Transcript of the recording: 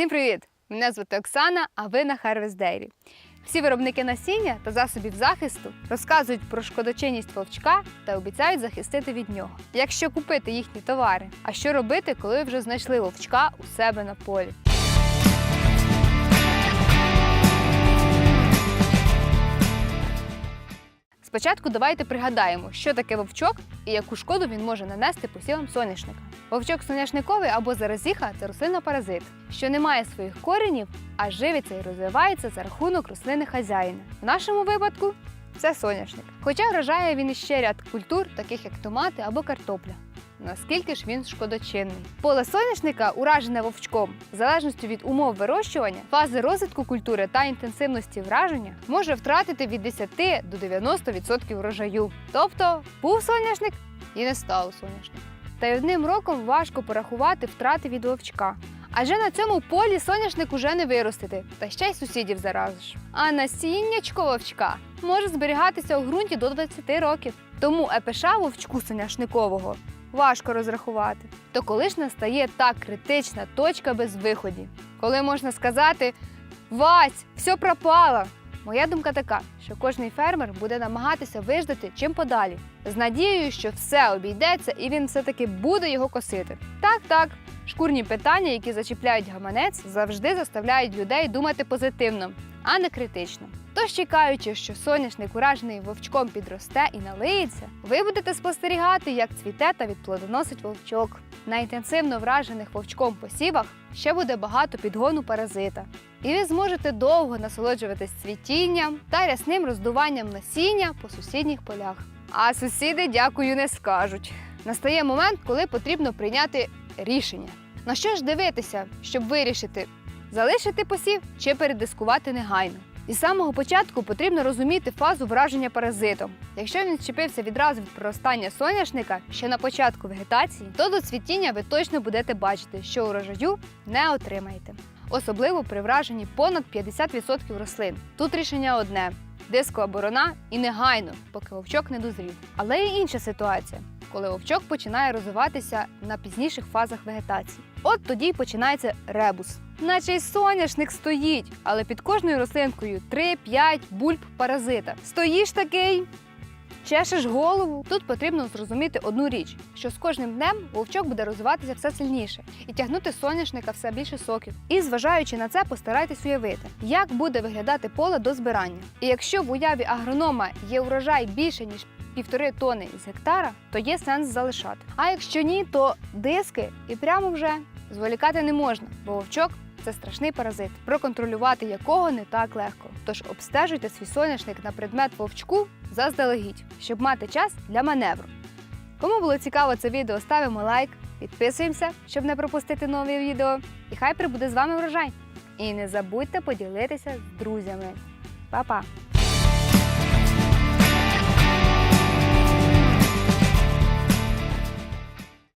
Всім привіт! Мене звати Оксана, а ви на Harvest Dairy. Всі виробники насіння та засобів захисту розказують про шкодочинність вовчка та обіцяють захистити від нього. Якщо купити їхні товари, а що робити, коли вже знайшли вовчка у себе на полі? Спочатку давайте пригадаємо, що таке вовчок і яку шкоду він може нанести посівам соняшника. Вовчок соняшниковий або заразіха це рослина-паразит, що не має своїх коренів, а живиться і розвивається за рахунок рослини хазяїна. В нашому випадку це соняшник. Хоча вражає він іще ряд культур, таких як томати або картопля. Наскільки ж він шкодочинний? Поле соняшника, уражене вовчком, в залежності від умов вирощування, фази розвитку культури та інтенсивності враження, може втратити від 10 до 90% врожаю. Тобто був соняшник і не стало соняшника. Та й одним роком важко порахувати втрати від вовчка. Адже на цьому полі соняшник уже не виростити, та ще й сусідів заразиш. А насіннячко вовчка може зберігатися у ґрунті до 20 років. Тому ЕПШ вовчку соняшникового важко розрахувати. То коли ж настає та критична точка без виходів, коли можна сказати: Вась, все пропало. Моя думка така, що кожний фермер буде намагатися виждати чим подалі, з надією, що все обійдеться і він все-таки буде його косити. Так, так, шкурні питання, які зачіпляють гаманець, завжди заставляють людей думати позитивно, а не критично. Тож, чекаючи, що соняшник уражений вовчком підросте і налиється, ви будете спостерігати, як цвіте та відплодоносить вовчок. На інтенсивно вражених вовчком посівах ще буде багато підгону паразита. І ви зможете довго насолоджуватись цвітінням та рясним роздуванням насіння по сусідніх полях. А сусіди дякую не скажуть. Настає момент, коли потрібно прийняти рішення. На що ж дивитися, щоб вирішити, залишити посів чи передискувати негайно. Із самого початку потрібно розуміти фазу враження паразитом. Якщо він зчепився відразу від проростання соняшника ще на початку вегетації, то до цвітіння ви точно будете бачити, що урожаю не отримаєте. Особливо при враженні понад 50% рослин. Тут рішення одне: дискова борона і негайно, поки вовчок не дозрів. Але є інша ситуація, коли вовчок починає розвиватися на пізніших фазах вегетації. От тоді починається ребус. Наче й соняшник стоїть, але під кожною рослинкою 3-5 бульб паразита. Стоїш такий, чешеш голову. Тут потрібно зрозуміти одну річ: що з кожним днем вовчок буде розвиватися все сильніше і тягнути соняшника все більше соків. І зважаючи на це, постарайтесь уявити, як буде виглядати поле до збирання. І якщо в уяві агронома є урожай більше ніж півтори тони з гектара, то є сенс залишати. А якщо ні, то диски і прямо вже зволікати не можна, бо вовчок це страшний паразит, проконтролювати якого не так легко. Тож обстежуйте свій соняшник на предмет вовчку заздалегідь, щоб мати час для маневру. Кому було цікаво це відео, ставимо лайк, підписуємося, щоб не пропустити нові відео. І хай прибуде з вами врожай. І не забудьте поділитися з друзями. Па-па!